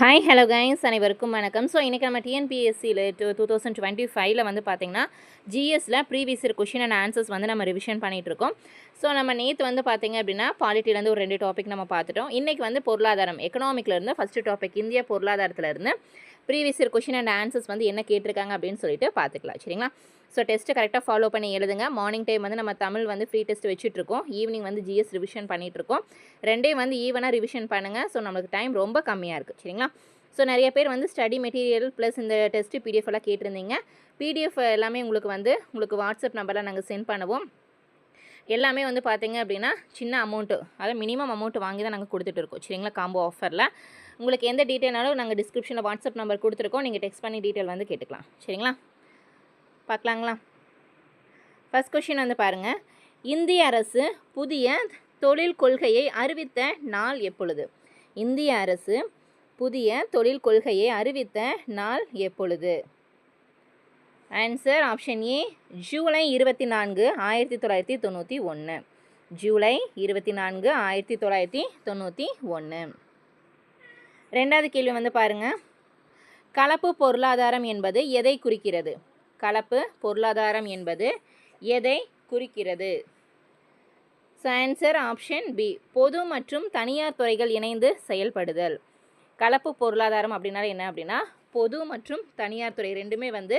Hi hello gains அனைவருக்கும் வணக்கம். So இன்றைக்கி நம்ம டிஎன்பிஎஸ்சியில் டூ டூ தௌசண்ட் டுவெண்ட்டி ஃபைவ்ல வந்து பார்த்தீங்கன்னா ஜிஎஸ்சில் previous year question and answers வந்து நம்ம ரிவிஷன் பண்ணிகிட்டு இருக்கோம். ஸோ நம்ம நேற்று வந்து பார்த்தீங்க அப்படின்னா பாலிட்டிலேருந்து ஒரு ரெண்டு டாபிக் நம்ம பார்த்துட்டோம் இன்றைக்கி வந்து பொருளாதாரம். எக்கனாமிக்லேருந்து ஃபஸ்ட்டு டாபிக் இந்திய பொருளாதாரத்துலேருந்து previous year question and answers வந்து என்ன கேட்டிருக்காங்க அப்படின்னு சொல்லிட்டு பார்த்துக்கலாம் சரிங்களா? ஸோ டெஸ்ட்டு கரெக்டாக ஃபாலோ பண்ணி எழுதுங்க. மார்னிங் டைம் வந்து நம்ம தமிழ் வந்து ஃப்ரீ டெஸ்ட் வச்சுட்ருக்கோம். ஈவினிங் வந்து ஜிஎஸ் ரிவிஷன் பண்ணிகிட்ருக்கோம் ரெண்டே வந்து ஈவனாக ரிவிஷன் பண்ணுங்கள் ஸோ நம்மளுக்கு டைம் ரொம்ப கம்மியாக இருக்குது சரிங்களா? ஸோ நிறைய பேர் வந்து ஸ்டடி மெட்டீரியல் ப்ளஸ் இந்த டெஸ்ட்டு பிடிஎஃப் எல்லாம் கேட்டிருந்தீங்க. பிடிஎஃப் எல்லாமே உங்களுக்கு வந்து உங்களுக்கு வாட்ஸ்அப் நம்பரில் நாங்கள் சென்ட் பண்ணுவோம். எல்லாமே வந்து பார்த்தீங்க அப்படின்னா சின்ன அமௌண்ட்டு அதாவது மினிமம் அமௌண்ட் வாங்கி தான் நாங்கள் கொடுத்துட்ருக்கோம். சரிங்களா? காம்போ ஆஃபரில் உங்களுக்கு எந்த டீட்டெயில்னாலும் நாங்கள் டிஸ்கிரிப்ஷனில் வாட்ஸ்அப் நம்பர் கொடுத்துருக்கோம். நீங்கள் டெக்ஸ்ட் பண்ணி டீட்டெயில் வந்து கேட்டுக்கலாம். சரிங்களா? பார்க்கலாங்களா? ஃபஸ்ட் கொஷின் வந்து பாருங்கள் இந்திய அரசு புதிய தொழில் கொள்கையை அறிவித்த நாள் எப்பொழுது? இந்திய அரசு புதிய தொழில் கொள்கையை அறிவித்த நாள் எப்பொழுது? ஆன்சர் ஆப்ஷன் ஏ ஜூலை இருபத்தி நான்கு ஆயிரத்தி தொள்ளாயிரத்தி தொண்ணூற்றி ஒன்று ஜூலை இருபத்தி நான்கு ஆயிரத்தி தொள்ளாயிரத்தி தொண்ணூற்றி ஒன்று ரெண்டாவது கேள்வி வந்து பாருங்கள் கலப்பு பொருளாதாரம் என்பது எதை குறிக்கிறது? கலப்பு பொருளாதாரம் என்பது எதை குறிக்கிறது? ஸோ ஆன்சர் ஆப்ஷன் பி பொது மற்றும் தனியார் துறைகள் இணைந்து செயல்படுதல். கலப்பு பொருளாதாரம் அப்படின்னால என்ன அப்படின்னா பொது மற்றும் தனியார் துறை ரெண்டுமே வந்து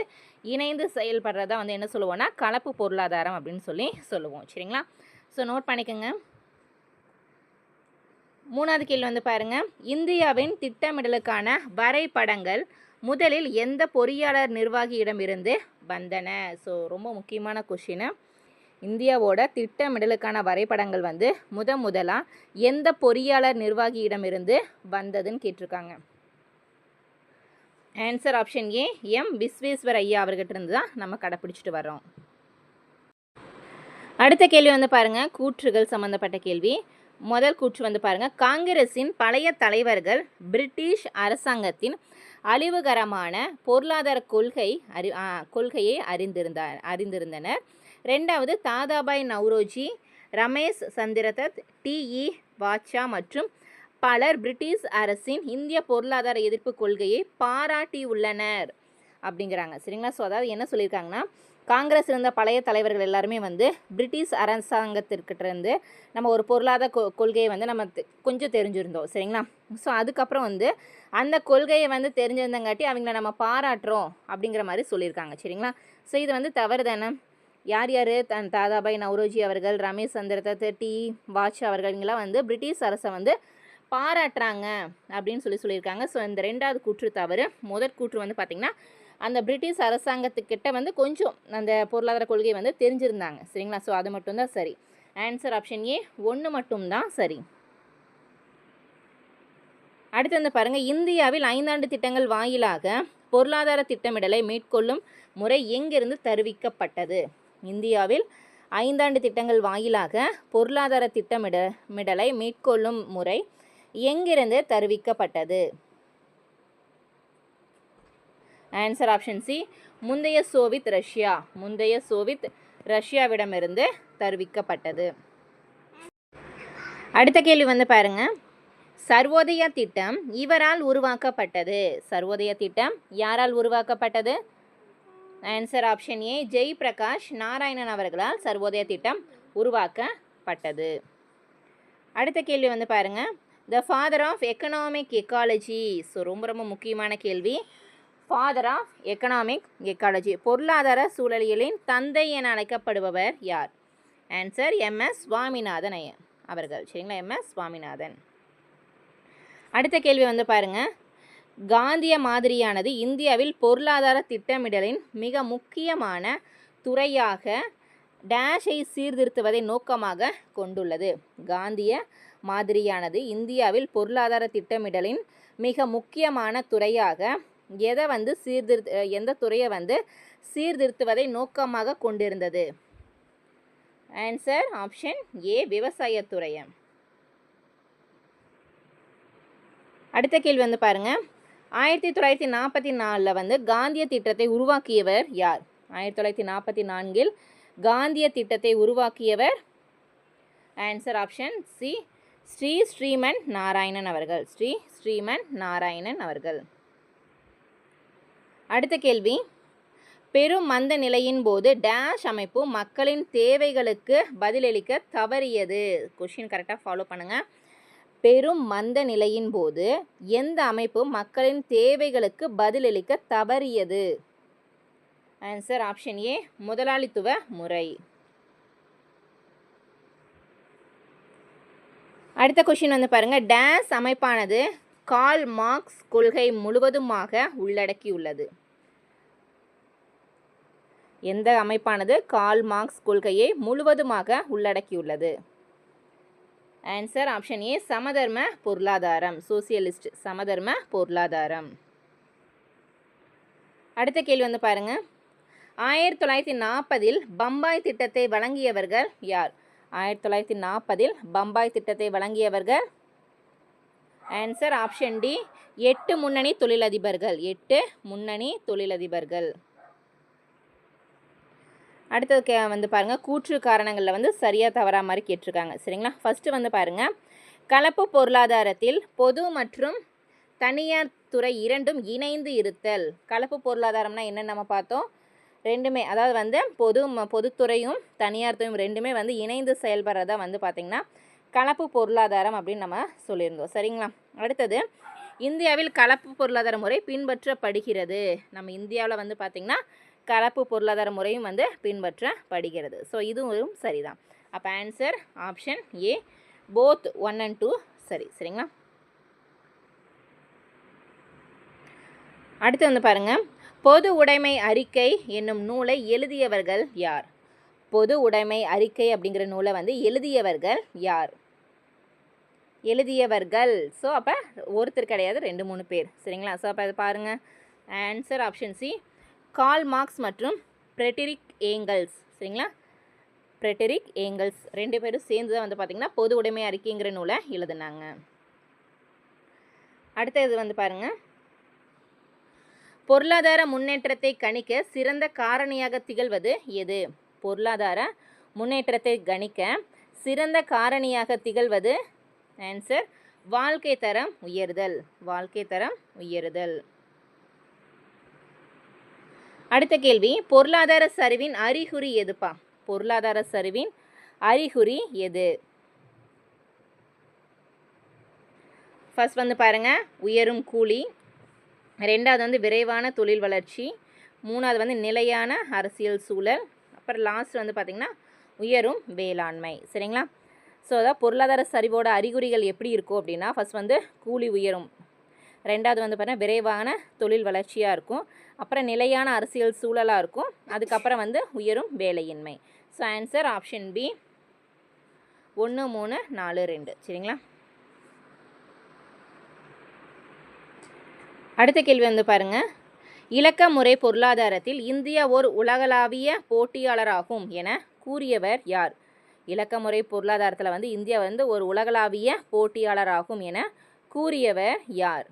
இணைந்து செயல்படுறதா வந்து என்ன சொல்லுவோம்னா கலப்பு பொருளாதாரம் அப்படின்னு சொல்லி சொல்லுவோம். சரிங்களா? ஸோ நோட் பண்ணிக்கோங்க. மூணாவது கேள்வி வந்து பாருங்கள் இந்தியாவின் திட்டமிடலுக்கான வரைபடங்கள் முதலில் எந்த பொறியாளர் நிர்வாகியிடமிருந்து வந்தன? ஸோ ரொம்ப முக்கியமான கொஷினு இந்தியாவோட திட்டமிடலுக்கான வரைபடங்கள் வந்து முத முதலாக எந்த பொறியாளர் நிர்வாகியிடமிருந்து வந்ததுன்னு கேட்டிருக்காங்க. Answer option A M Visweswar ஐயா அவர்கிட்ட இருந்து தான் நம்ம கடைப்பிடிச்சிட்டு வரோம் அடுத்த கேள்வி வந்து பாருங்கள் கூற்றுகள் சம்மந்தப்பட்ட கேள்வி. முதல் கூற்று வந்து பாருங்கள் காங்கிரஸின் பழைய தலைவர்கள் பிரிட்டிஷ் அரசாங்கத்தின் அழிவுகரமான பொருளாதார கொள்கை அறி கொள்கையை அறிந்திருந்தார் அறிந்திருந்தனர். ரெண்டாவது தாதாபாய் நவ்ரோஜி ரமேஷ் சந்திரதத் டிஇ வாட்சா மற்றும் பலர் பிரிட்டிஷ் அரசின் இந்திய பொருளாதார எதிர்ப்பு கொள்கையை பாராட்டியுள்ளனர். அப்படிங்கிறாங்க. சரிங்களா? ஸோ அதாவது என்ன சொல்லியிருக்காங்கன்னா காங்கிரஸ் இருந்த பழைய தலைவர்கள் எல்லாருமே வந்து பிரிட்டிஷ் அரசாங்கத்திற்கிட்டேருந்து நம்ம ஒரு பொருளாதார கொ கொள்கையை வந்து நம்ம கொஞ்சம் தெரிஞ்சிருந்தோம் சரிங்களா? ஸோ அதுக்கப்புறம் வந்து அந்த கொள்கையை வந்து தெரிஞ்சிருந்தங்காட்டி அவங்கள நம்ம பாராட்டுறோம் அப்படிங்கிற மாதிரி சொல்லியிருக்காங்க சரிங்களா? ஸோ இது வந்து தவறு தானே யார் யார்? தன் தாதாபாய் நவ்ரோஜி அவர்கள் ரமேஷ் சந்திரதத் டி வாட்ச் அவர்கள் இவங்கெல்லாம் வந்து பிரிட்டிஷ் அரசை வந்து பாராட்டுறாங்க அப்படின்னு சொல்லி சொல்லியிருக்காங்க. ஸோ இந்த ரெண்டாவது கூற்று தவறு. முதற் கூற்று வந்து பார்த்திங்கன்னா அந்த பிரிட்டிஷ் அரசாங்கத்துக்கிட்ட வந்து கொஞ்சம் அந்த பொருளாதார கொள்கை வந்து தெரிஞ்சிருந்தாங்க. சரிங்களா? ஸோ அது மட்டும்தான் சரி. ஆன்சர் ஆப்ஷன் ஏ ஒன்று மட்டும்தான் சரி. அடுத்து வந்து பாருங்கள் இந்தியாவில் ஐந்தாண்டு திட்டங்கள் வாயிலாக பொருளாதார திட்டமிடலை மேற்கொள்ளும் முறை எங்கிருந்து தருவிக்கப்பட்டது? இந்தியாவில் ஐந்தாண்டு திட்டங்கள் வாயிலாக பொருளாதார திட்டமிட மிடலை மேற்கொள்ளும் முறை எங்கிருந்து தருவிக்கப்பட்டது? ஆன்சர் ஆப்ஷன் சி முந்தைய சோவித் ரஷ்யா. முந்தைய சோவித் ரஷ்யாவிடமிருந்து தருவிக்கப்பட்டது. அடுத்த கேள்வி வந்து பாருங்க. சர்வோதய திட்டம் இவரால் உருவாக்கப்பட்டது. சர்வோதய திட்டம் யாரால் உருவாக்கப்பட்டது? Answer option A Jai Prakash Narayanan அவர்களால் சர்வோதய திட்டம் உருவாக்கப்பட்டது. அடுத்த கேள்வி வந்து பாருங்க. The father of economic ecology so ரொம்ப ரொம்ப முக்கியமான கேள்வி. ஃபாதர் ஆஃப் எக்கனாமிக் எக்காலஜி பொருளாதார சூழலியலின் தந்தை என அழைக்கப்படுபவர் யார்? ஆன்சர் எம்எஸ் சுவாமிநாதன் ஐயன் அவர்கள். சரிங்களா எம்எஸ் சுவாமிநாதன் அடுத்த கேள்வி வந்து பாருங்கள் காந்திய மாதிரியானது இந்தியாவில் பொருளாதார திட்டமிடலின் மிக முக்கியமான துறையாக டேஷை சீர்திருத்துவதை நோக்கமாக கொண்டுள்ளது. காந்திய மாதிரியானது இந்தியாவில் பொருளாதார திட்டமிடலின் மிக முக்கியமான துறையாக எதை வந்து சீர்திருத்த எந்த துறையை வந்து சீர்திருத்துவதை நோக்கமாக கொண்டிருந்தது? ஆன்சர் ஆப்ஷன் ஏ விவசாயத்துறையை. அடுத்த கேள்வி வந்து பாருங்க. ஆயிரத்தி தொள்ளாயிரத்தி நாற்பத்தி நாலில் வந்து காந்திய திட்டத்தை உருவாக்கியவர் யார்? ஆயிரத்தி தொள்ளாயிரத்தி நாற்பத்தி நான்கில் காந்திய திட்டத்தை உருவாக்கியவர் answer option C Shri Shriman Narayanan அவர்கள். ஸ்ரீ ஸ்ரீமன் நாராயணன் அவர்கள். அடுத்த கேள்வி. பெரும் மந்த நிலையின் போது டேஷ் அமைப்பு மக்களின் தேவைகளுக்கு பதிலளிக்க தவறியது. கொஷின் கரெக்டாக ஃபாலோ பண்ணுங்கள் பெரும் மந்த நிலையின் போது எந்த அமைப்பு மக்களின் தேவைகளுக்கு பதிலளிக்க தவறியது? ஆன்சர் ஆப்ஷன் ஏ முதலாளித்துவ முறை. அடுத்த கொஷின் வந்து பாருங்கள் டேஸ் அமைப்பானது கால் மார்க்ஸ் கொள்கை முழுவதுமாக உள்ளடக்கியுள்ளது. எந்த அமைப்பானது? கால் மார்க்ஸ் கொள்கையை முழுவதுமாக உள்ளடக்கியுள்ளது. ஆன்சர் ஆப்ஷன் ஏ சமதர்ம பொருளாதாரம். சோசியலிஸ்ட் சமதர்ம பொருளாதாரம். அடுத்த கேள்வி வந்து பாருங்க. ஆயிரத்தி தொள்ளாயிரத்தி நாற்பதில் பம்பாய் திட்டத்தை வழங்கியவர்கள் யார்? ஆயிரத்தி தொள்ளாயிரத்தி நாற்பதில் பம்பாய் திட்டத்தை வழங்கியவர்கள் ஆன்சர் ஆப்ஷன் டி எட்டு முன்னணி தொழிலதிபர்கள். எட்டு முன்னணி தொழிலதிபர்கள். அடுத்தது கே வந்து பாருங்கள் கூற்று காரணங்களில் வந்து சரியாக தவறா மாதிரி கேட்டிருக்காங்க. சரிங்களா? ஃபஸ்ட்டு வந்து பாருங்கள் கலப்பு பொருளாதாரத்தில் பொது மற்றும் தனியார் துறை இரண்டும் இணைந்து இருத்தல். கலப்பு பொருளாதாரம்னா என்னென்ன நம்ம பார்த்தோம். ரெண்டுமே அதாவது வந்து பொது ம- பொதுத்துறையும் தனியார் துறையும் ரெண்டுமே வந்து இணைந்து செயல்படுறதா வந்து பார்த்திங்கன்னா கலப்பு பொருளாதாரம் அப்படின்னு நம்ம சொல்லியிருந்தோம். சரிங்களா? அடுத்தது இந்தியாவில் கலப்பு பொருளாதார முறை பின்பற்றப்படுகிறது. நம்ம இந்தியாவில் வந்து பார்த்திங்கன்னா கலப்பு பொருளாதார முறையும் வந்து பின்பற்றப்படுகிறது. ஸோ இதுவும் சரிதான். அப்போ answer option A both one and two சரி சரிங்களா? அடுத்து வந்து பாருங்கள் பொது உடைமை அறிக்கை என்னும் நூலை எழுதியவர்கள் யார்? பொது உடைமை அறிக்கை அப்படிங்கிற நூலை வந்து எழுதியவர்கள் யார்? எழுதியவர்கள். ஸோ அப்போ ஒருத்தர் கிடையாது ரெண்டு மூணு பேர். சரிங்களா? ஸோ அப்போ அது பாருங்கள் answer option C Karl Marx மற்றும் பிரெட்டரிக் ஏங்கல்ஸ். சரிங்களா? பிரெட்டரிக் ஏங்கல்ஸ் ரெண்டு பேரும் சேர்ந்து தான் வந்து பார்த்திங்கன்னா பொது உடைமை அறிக்கைங்கிற நூலை எழுதுனாங்க. அடுத்தது வந்து பாருங்கள் பொருளாதார முன்னேற்றத்தை கணிக்க சிறந்த காரணியாக திகழ்வது எது? பொருளாதார முன்னேற்றத்தை கணிக்க சிறந்த காரணியாக திகழ்வது? ஆன்சர் வாழ்க்கை தரம் உயர்தல். வாழ்க்கை தரம் உயர்தல். அடுத்த கேள்வி பொருளாதார சரிவின் அறிகுறி எதுப்பா? பொருளாதார சரிவின் அறிகுறி எது? ஃபர்ஸ்ட் வந்து பாருங்க உயரும் கூலி. ரெண்டாவது வந்து விரைவான தொழில் வளர்ச்சி. மூணாவது வந்து நிலையான அரசியல் சூழல். அப்புறம் லாஸ்ட் வந்து பார்த்திங்கன்னா உயரும் வேளாண்மை. சரிங்களா? ஸோ அதான் பொருளாதார சரிவோட அறிகுறிகள் எப்படி இருக்கும் அப்படின்னா ஃபர்ஸ்ட் வந்து கூலி உயரும். ரெண்டாவது வந்து பார்த்தீங்கன்னா விரைவான தொழில் வளர்ச்சியாக இருக்கும். அப்புறம் நிலையான அரசியல் சூழலாக இருக்கும். அதுக்கப்புறம் வந்து உயரும் வேலையின்மை. ஸோ ஆன்சர் ஆப்ஷன் பி ஒன்று மூணு நாலு ரெண்டு. சரிங்களா? அடுத்த கேள்வி வந்து பாருங்க. இலக்க முறை பொருளாதாரத்தில் இந்தியா ஒரு உலகளாவிய போட்டியாளராகும் என கூறியவர் யார்? இலக்க முறை பொருளாதாரத்தில் வந்து இந்தியா வந்து ஒரு உலகளாவிய போட்டியாளராகும் என கூறியவர் யார்?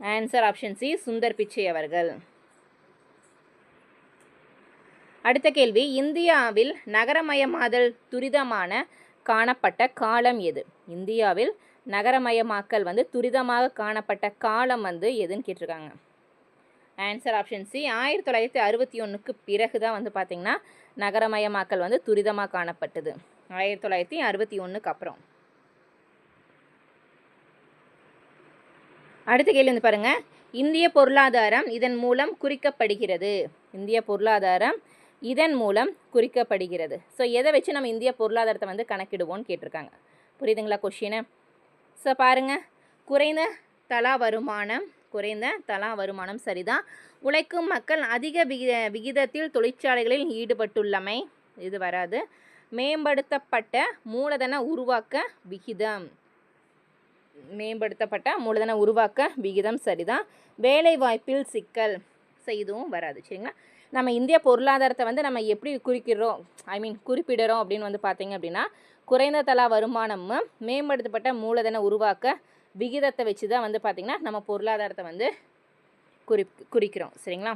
Answer option C Sundar Pichai அவர்கள். அடுத்த கேள்வி இந்தியாவில் நகரமயமாதல் துரிதமான காணப்பட்ட காலம் எது? இந்தியாவில் நகரமயமாக்கல் வந்து துரிதமாக காணப்பட்ட காலம் வந்து எதுன்னு கேட்டிருக்காங்க. ஆன்சர் ஆப்ஷன் சி ஆயிரத்தி தொள்ளாயிரத்தி அறுபத்தி ஒன்றுக்கு பிறகு தான் வந்து பார்த்திங்கன்னா நகரமயமாக்கல் வந்து துரிதமாக காணப்பட்டது. ஆயிரத்தி தொள்ளாயிரத்தி அறுபத்தி ஒன்றுக்கு அப்புறம். அடுத்த கேள்வி வந்து பாருங்க. இந்திய பொருளாதாரம் இதன் மூலம் குறிக்கப்படுகிறது. இந்திய பொருளாதாரம் இதன் மூலம் குறிக்கப்படுகிறது. ஸோ எதை வச்சு நம்ம இந்திய பொருளாதாரத்தை வந்து கணக்கிடுவோம்னு கேட்டிருக்காங்க. புரியுதுங்களா கொஷினு ஸோ பாருங்க. குறைந்த தலா வருமானம் குறைந்த தலா வருமானம் சரிதான். உழைக்கும் மக்கள் அதிக விகித விகிதத்தில் தொழிற்சாலைகளில் ஈடுபட்டுள்ளமை இது வராது. மேம்படுத்தப்பட்ட மூலதன உருவாக்க விகிதம். மேம்படுத்தப்பட்ட மூலதன உருவாக்க விகிதம் சரிதான். வேலைவாய்ப்பில் சிக்கல் செய்தும் வராது சரிங்களா? நம்ம இந்திய பொருளாதாரத்தை வந்து நம்ம எப்படி குறிக்கிறோம்? ஐ மீன் குறிப்பிடுறோம் அப்படின்னு வந்து பார்த்தீங்க அப்படின்னா குறைந்த தலா வருமானமும் மேம்படுத்தப்பட்ட மூலதன உருவாக்க விகிதத்தை வச்சு தான் வந்து பார்த்திங்கன்னா நம்ம பொருளாதாரத்தை வந்து குறி குறிக்கிறோம் சரிங்களா?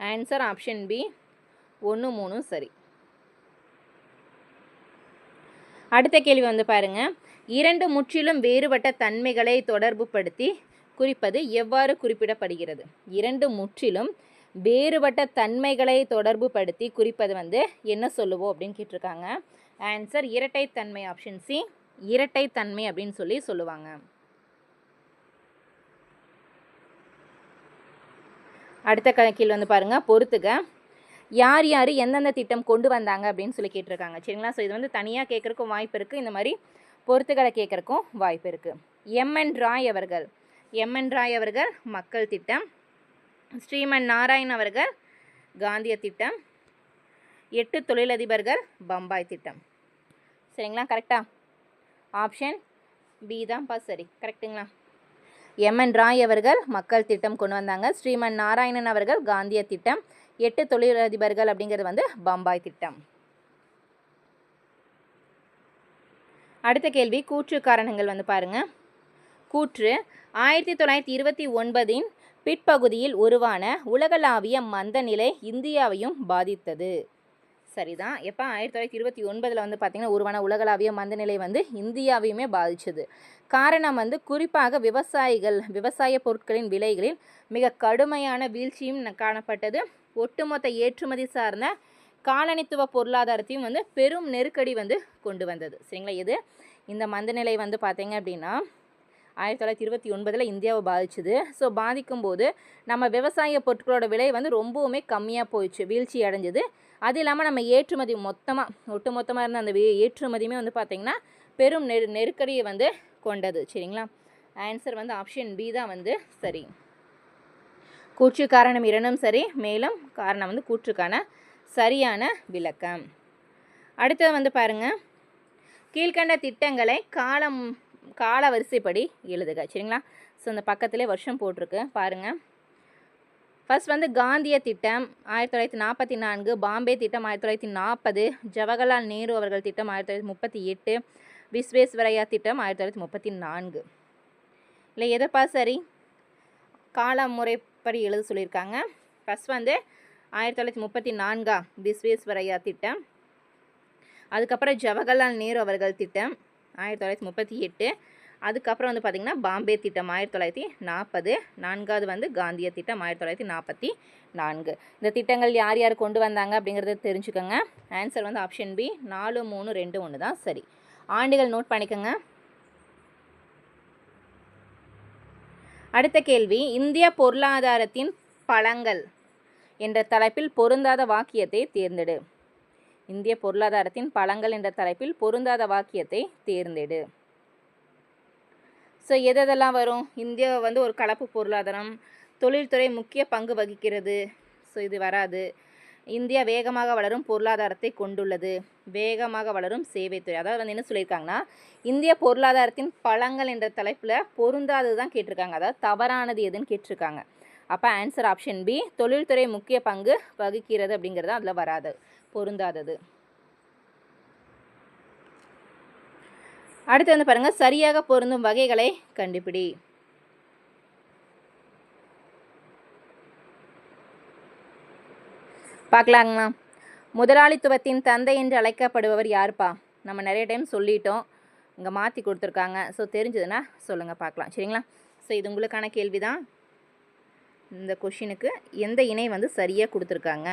ஆன்சர் ஆப்ஷன் பி ஒன்று மூணு சரி. அடுத்த கேள்வி வந்து பாருங்கள் இரண்டு முற்றிலும் வேறுபட்ட தன்மைகளை தொடர்புபடுத்தி குறிப்பது எவ்வாறு குறிப்பிடப்படுகிறது? இரண்டு முற்றிலும் வேறுபட்ட தன்மைகளை தொடர்புபடுத்தி குறிப்பது வந்து என்ன சொல்லுவோம் அப்படின்னு கேட்டிருக்காங்க. ஆன்சர் இரட்டைத்தன்மை ஆப்ஷன் சி இரட்டைத்தன்மை அப்படின்னு சொல்லி சொல்லுவாங்க. அடுத்த கணக்கில் வந்து பாருங்கள் பொறுத்துக. யார் யார் எந்தெந்த திட்டம் கொண்டு வந்தாங்க அப்படின்னு சொல்லி கேட்டிருக்காங்க. சரிங்களா? ஸோ இது வந்து தனியாக கேட்குறக்கும் வாய்ப்பு இருக்குது இந்த மாதிரி பொறுத்துகளை கேட்குறக்கும் வாய்ப்பு இருக்குது எம்என் ராய் அவர்கள் எம்என் ராய் அவர்கள் மக்கள் திட்டம் ஸ்ரீமன் நாராயண் அவர்கள் காந்திய திட்டம் எட்டு தொழிலதிபர்கள் பம்பாய் திட்டம். சரிங்களா? கரெக்டா ஆப்ஷன் பி தான்ப்பா சரி கரெக்டுங்களா எம்என் ராய் அவர்கள் மக்கள் திட்டம் கொண்டு வந்தாங்க. ஸ்ரீமன் நாராயணன் அவர்கள் காந்திய திட்டம் எட்டு தொழிலதிபர்கள் அப்படிங்கிறது வந்து பம்பாய் திட்டம். அடுத்த கேள்வி கூற்று காரணங்கள் வந்து பாருங்க. கூற்று ஆயிரத்தி தொள்ளாயிரத்தி இருபத்தி ஒன்பதின் பிற்பகுதியில் உருவான உலகளாவிய மந்தநிலை இந்தியாவையும் பாதித்தது. சரிதான். எப்போ ஆயிரத்தி தொள்ளாயிரத்தி இருபத்தி ஒன்பதில் வந்து பார்த்திங்கன்னா உருவான உலகளாவிய மந்தநிலை வந்து இந்தியாவையுமே பாதித்தது காரணம் வந்து குறிப்பாக விவசாயிகள் விவசாய பொருட்களின் விலைகளில் மிக கடுமையான வீழ்ச்சியும் காணப்பட்டது. ஒட்டுமொத்த ஏற்றுமதி சார்ந்த காலனித்துவ பொருளாதாரத்தையும் வந்து பெரும் நெருக்கடி வந்து கொண்டு வந்தது. சரிங்களா? இது இந்த மந்தநிலை வந்து பார்த்தீங்க அப்படின்னா ஆயிரத்தி தொள்ளாயிரத்தி இருபத்தி ஒன்பதில் இந்தியாவை பாதிச்சுது. ஸோ பாதிக்கும் போது நம்ம விவசாய பொருட்களோட விலை வந்து ரொம்பவுமே கம்மியாக போயிடுச்சு வீழ்ச்சி அடைஞ்சது. அது இல்லாமல் நம்ம ஏற்றுமதி மொத்தமாக ஒட்டு மொத்தமாக இருந்த அந்த ஏற்றுமதியுமே வந்து பார்த்திங்கன்னா பெரும் நெரு நெருக்கடியை வந்து கொண்டது. சரிங்களா? ஆன்சர் வந்து ஆப்ஷன் பி தான் வந்து சரி. கூற்று காரணம் இரண்டும் சரி மேலும் காரணம் வந்து கூற்றுக்கான சரியான விளக்கம். அடுத்தது வந்து பாருங்க. கீழ்கண்ட திட்டங்களை காலம் கால வரிசைப்படி எழுதுக. சரிங்களா? ஸோ இந்த பக்கத்திலே வருஷம் போட்டிருக்கு. பாருங்கள் ஃபர்ஸ்ட் வந்து காந்திய திட்டம் ஆயிரத்தி தொள்ளாயிரத்தி நாற்பத்தி நான்கு. பாம்பே திட்டம் ஆயிரத்தி தொள்ளாயிரத்தி நாற்பது. ஜவஹர்லால் நேரு அவர்கள் திட்டம் ஆயிரத்தி தொள்ளாயிரத்தி முப்பத்தி எட்டு. விஸ்வேஸ்வரையா திட்டம் ஆயிரத்தி தொள்ளாயிரத்தி முப்பத்தி நான்கு. இல்லை எதைப்பா சரி? கால முறைப்படி எழுத சொல்லியிருக்காங்க. ஃபர்ஸ்ட் வந்து ஆயிரத்தி தொள்ளாயிரத்தி முப்பத்தி நான்கா விஸ்வேஸ்வரையா திட்டம். அதுக்கப்புறம் ஜவஹர்லால் நேரு அவர்கள் திட்டம் ஆயிரத்தி தொள்ளாயிரத்தி முப்பத்தி எட்டு. அதுக்கப்புறம் வந்து பார்த்திங்கன்னா பாம்பே திட்டம் ஆயிரத்தி தொள்ளாயிரத்தி நாற்பது. நான்காவது வந்து காந்திய திட்டம் ஆயிரத்தி தொள்ளாயிரத்தி நாற்பத்தி நான்கு. இந்த திட்டங்கள் யார் யார் கொண்டு வந்தாங்க அப்படிங்கிறத தெரிஞ்சுக்கோங்க. ஆன்சர் வந்து ஆப்ஷன் பி நாலு மூணு ரெண்டு ஒன்று தான் சரி. ஆண்டுகள் நோட் பண்ணிக்கோங்க. அடுத்த கேள்வி இந்திய பொருளாதாரத்தின் பழங்கள். என்ற தலைப்பில் பொருந்தாத வாக்கியத்தை தேர்ந்தெடு. இந்திய பொருளாதாரத்தின் பலங்கள் என்ற தலைப்பில் பொருந்தாத வாக்கியத்தை தேர்ந்தெடு. ஸோ எதெல்லாம் வரும்? இந்தியா வந்து ஒரு கலப்பு பொருளாதாரம். தொழில்துறை முக்கிய பங்கு வகிக்கிறது. ஸோ இது வராது. இந்தியா வேகமாக வளரும் பொருளாதாரத்தை கொண்டுள்ளது. வேகமாக வளரும் சேவைத்துறை அதாவது வந்து என்ன சொல்லியிருக்காங்கன்னா இந்திய பொருளாதாரத்தின் பலங்கள் என்ற தலைப்பில் பொருந்தாதது தான் கேட்டிருக்காங்க. அதாவது தவறானது எதுன்னு கேட்டிருக்காங்க. அப்போ ஆன்சர் ஆப்ஷன் பி தொழில்துறை முக்கிய பங்கு வகிக்கிறது அப்படிங்கிறது அதில் வராது பொருந்தாதது. அடுத்து வந்து பாருங்க சரியாக பொருந்தும் வகைகளை கண்டுபிடி. பார்க்கலாங்களா முதலாளித்துவத்தின் தந்தை என்று அழைக்கப்படுபவர் யாருப்பா? நம்ம நிறைய டைம் சொல்லிட்டோம் இங்கே மாற்றி கொடுத்துருக்காங்க. ஸோ தெரிஞ்சதுன்னா சொல்லுங்கள் பார்க்கலாம் சரிங்களா? ஸோ இது உங்களுக்கான கேள்வி தான் இந்த கொஷினுக்கு எந்த இணை வந்து சரியாக கொடுத்துருக்காங்க?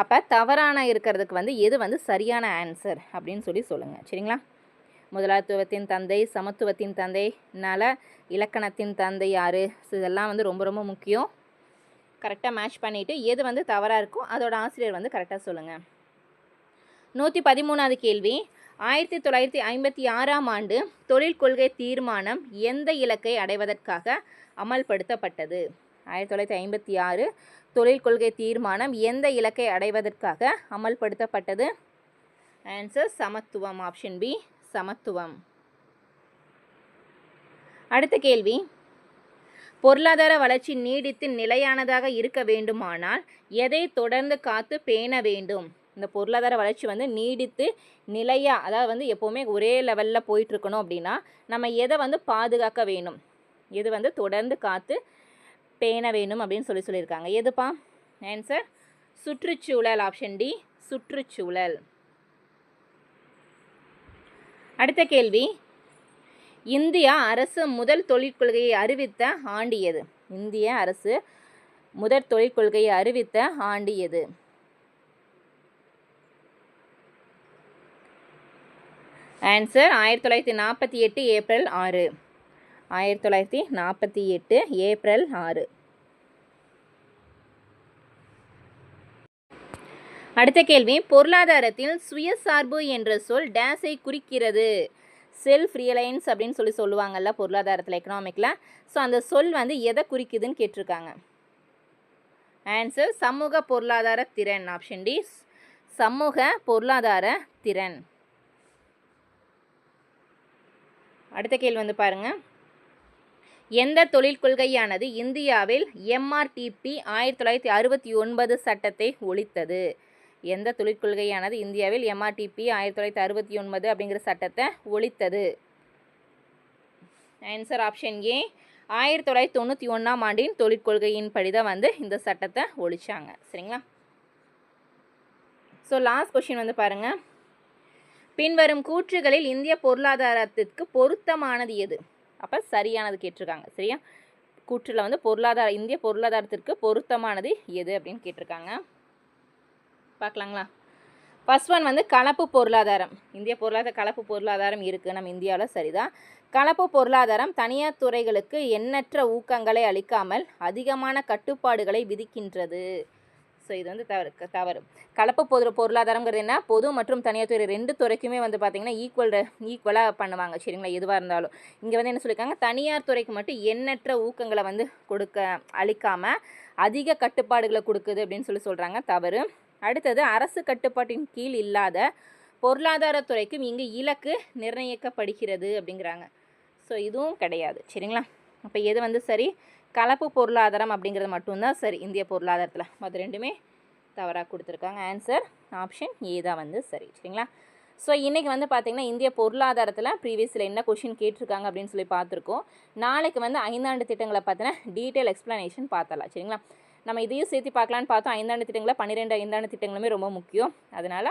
அப்போ தவறான இருக்கிறதுக்கு வந்து எது வந்து சரியான ஆன்சர் அப்படின்னு சொல்லி சொல்லுங்கள் சரிங்களா? முதலாளித்துவத்தின் தந்தை சமத்துவத்தின் தந்தை நல இலக்கணத்தின் தந்தை யார்? ஸோ இதெல்லாம் வந்து ரொம்ப ரொம்ப முக்கியம். கரெக்டாக மேட்ச் பண்ணிவிட்டு எது வந்து தவறாக இருக்கோ அதோட ஆசிரியர் வந்து கரெக்டாக சொல்லுங்கள் நூற்றி பதிமூணாவது கேள்வி. ஆயிரத்தி தொள்ளாயிரத்தி ஐம்பத்தி ஆறாம் ஆண்டு தொழில் கொள்கை தீர்மானம் எந்த இலக்கை அடைவதற்காக அமல்படுத்தப்பட்டது? ஆயிரத்தி தொள்ளாயிரத்தி ஐம்பத்தி ஆறு தொழில் கொள்கை தீர்மானம் எந்த இலக்கை அடைவதற்காக அமல்படுத்தப்பட்டது? ஆன்சர் சமத்துவம். ஆப்ஷன் பி சமத்துவம். அடுத்த கேள்வி. பொருளாதார வளர்ச்சி நீடித்து நிலையானதாக இருக்க வேண்டுமானால் எதை தொடர்ந்து காத்து பேண வேண்டும்? இந்த பொருளாதார வளர்ச்சி வந்து நீடித்து நிலையாக அதாவது வந்து எப்போவுமே ஒரே லெவலில் போயிட்டுருக்கணும் அப்படின்னா நம்ம எதை வந்து பாதுகாக்க வேணும் எது வந்து தொடர்ந்து காத்து பேண வேணும் அப்படின்னு சொல்லி சொல்லியிருக்காங்க. எதுப்பா? ஆன்சர் சுற்றுச்சூழல் ஆப்ஷன் டி சுற்றுச்சூழல். அடுத்த கேள்வி. இந்தியா அரசு முதல் தொழிற்கொள்கையை அறிவித்த ஆண்டு எது? இந்திய அரசு முதற் தொழிற்கொள்கையை அறிவித்த ஆண்டு எது? ஆன்சர் ஆயிரத்தி தொள்ளாயிரத்தி நாற்பத்தி எட்டு ஏப்ரல் ஆறு. ஆயிரத்தி தொள்ளாயிரத்தி நாற்பத்தி எட்டு ஏப்ரல் ஆறு. அடுத்த கேள்வி பொருளாதாரத்தில் சுயசார்பு என்ற சொல் டேஸை குறிக்கிறது. செல்ஃப் ரியலைன்ஸ் அப்படின்னு சொல்லி சொல்லுவாங்கல்ல பொருளாதாரத்தில் எக்கனாமிக்கில் ஸோ அந்த சொல் வந்து எதை குறிக்குதுன்னு கேட்டிருக்காங்க. ஆன்சர் சமூக பொருளாதார திறன் ஆப்ஷன் டி சமூக பொருளாதார திறன். அடுத்த கேள்வி வந்து பாருங்கள் எந்த தொழில் கொள்கையானது இந்தியாவில் எம்ஆர்டிபி ஆயிரத்தி தொள்ளாயிரத்தி அறுபத்தி ஒன்பது சட்டத்தை ஒழித்தது? எந்த தொழிற்கொள்கையானது இந்தியாவில் எம்ஆர்டிபி ஆயிரத்தி தொள்ளாயிரத்தி அறுபத்தி ஒன்பது அப்படிங்கிற சட்டத்தை ஒழித்தது? ஆன்சர் ஆப்ஷன் ஏ ஆயிரத்தி தொள்ளாயிரத்தி தொண்ணூற்றி ஒன்றாம் ஆண்டின் தொழிற்கொள்கையின் படி தான் வந்து இந்த சட்டத்தை ஒழிச்சாங்க. சரிங்களா? ஸோ லாஸ்ட் கொஷின் வந்து பாருங்கள் பின்வரும் கூற்றுகளில் இந்திய பொருளாதாரத்திற்கு பொருத்தமானது எது? அப்போ சரியானது கேட்டிருக்காங்க. சரியா? கூற்றில் வந்து பொருளாதார இந்திய பொருளாதாரத்திற்கு பொருத்தமானது எது அப்படின்னு கேட்டிருக்காங்க. பார்க்கலாங்களா? ஃபர்ஸ்ட் ஒன் வந்து கலப்பு பொருளாதாரம். இந்திய பொருளாதார கலப்பு பொருளாதாரம் இருக்குது நம்ம இந்தியாவில் சரிதான். கலப்பு பொருளாதாரம் தனியார் துறைகளுக்கு எண்ணற்ற ஊக்கங்களை அளிக்காமல் அதிகமான கட்டுப்பாடுகளை விதிக்கின்றது. ஸோ இது வந்து தவறு தவறு. கலப்பு பொது பொருளாதாரங்கிறது என்ன? பொது மற்றும் தனியார் துறை ரெண்டு துறைக்குமே வந்து பார்த்திங்கன்னா ஈக்குவல் ஈக்குவலாக பண்ணுவாங்க. சரிங்களா? எதுவாக இருந்தாலும். இங்கே வந்து என்ன சொல்லியிருக்காங்க தனியார் துறைக்கு மட்டும் எண்ணற்ற ஊக்கங்களை வந்து கொடுக்க அளிக்காமல் அதிக கட்டுப்பாடுகளை கொடுக்குது அப்படின்னு சொல்லி சொல்கிறாங்க தவறு. அடுத்தது அரசு கட்டுப்பாட்டின் கீழ் இல்லாத பொருளாதாரத்துறைக்கும் இங்கு இலக்கு நிர்ணயிக்கப்படுகிறது அப்படிங்கிறாங்க. ஸோ இதுவும் கிடையாது. சரிங்களா? அப்போ எது வந்து சரி? கலப்பு பொருளாதாரம் அப்படிங்கிறது மட்டும்தான் சரி. இந்திய பொருளாதாரத்தில் மற்ற ரெண்டுமே தவறாக கொடுத்துருக்காங்க. ஆன்சர் ஆப்ஷன் ஏ தான் வந்து சரி. சரிங்களா? ஸோ இன்றைக்கி வந்து பார்த்திங்கன்னா இந்திய பொருளாதாரத்தில் ப்ரீவியஸில் என்ன கொஷின் கேட்டிருக்காங்க அப்படின்னு சொல்லி பார்த்துருக்கோம். நாளைக்கு வந்து ஐந்தாண்டு திட்டங்களை பார்த்தீங்கன்னா டீட்டெயில் எக்ஸ்ப்ளனேஷன் பார்த்தலாம் சரிங்களா? நம்ம இதையும் சேர்த்து பார்க்கலான்னு பார்த்தோம். ஐந்தாண்டு திட்டங்களை பன்னிரெண்டு ஐந்தாண்டு திட்டங்களுமே ரொம்ப முக்கியம். அதனால்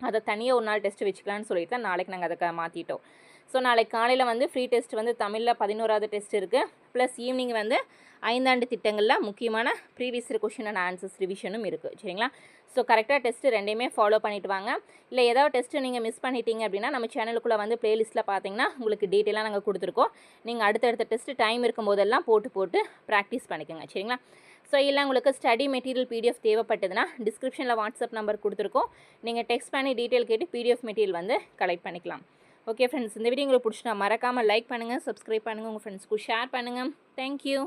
அதை தனியாக ஒரு நாள் டெஸ்ட் வச்சுக்கலான்னு சொல்லிட்டு தான் நாளைக்கு நாங்கள் அதை மாற்றிட்டோம் ஸோ நாளைக்கு காலையில் வந்து ஃப்ரீ டெஸ்ட் வந்து தமிழில் பதினோராவது டெஸ்ட் இருக்குது ப்ளஸ் ஈவினிங் வந்து ஐந்தாண்டு திட்டங்களில் முக்கியமான ப்ரீவியஸ் கொஷின் அண்ட் ஆன்சர்ஸ் ரிவிஷனும் இருக்குது சரிங்களா? ஸோ கரெக்டாக டெஸ்ட்டு ரெண்டையுமே ஃபாலோ பண்ணிட்டு வாங்க. இல்லை ஏதாவது டெஸ்ட்டு நீங்கள் மிஸ் பண்ணிட்டீங்க அப்படின்னா நம்ம சேனலுக்குள்ளே வந்து ப்ளேலிஸ்ட்டில் பார்த்தீங்கன்னா உங்களுக்கு டீட்டெயிலாக நாங்கள் கொடுத்துருக்கோம். நீங்கள் அடுத்தடுத்த டெஸ்ட்டு டைம் இருக்கும்போதெல்லாம் போட்டு போட்டு ப்ராக்டிஸ் பண்ணிக்கோங்க. சரிங்களா? ஸோ இல்லை உங்களுக்கு ஸ்டடி மெட்டீரியல் பிடிஎஃப் தேவைப்பட்டதுன்னா டிஸ்கிரிப்ஷனில் வாட்ஸ்அப் நம்பர் கொடுத்துருக்கோம். நீங்கள் டெக்ஸ்ட் பண்ணி டீட்டெயில் கேட்டு பிடிஎஃப் மெட்டீரியல் வந்து கலெக்ட் பண்ணிக்கலாம். ஓகே ஃப்ரெண்ட்ஸ் இந்த வீடியோ உங்களுக்கு பிடிச்சினா மறக்காமல் லைக் பண்ணுங்கள் சப்ஸ்கிரைப் பண்ணுங்கள் உங்கள் ஃப்ரெண்ட்ஸ்க்கு ஷேர் பண்ணுங்கள் தேங்க்யூ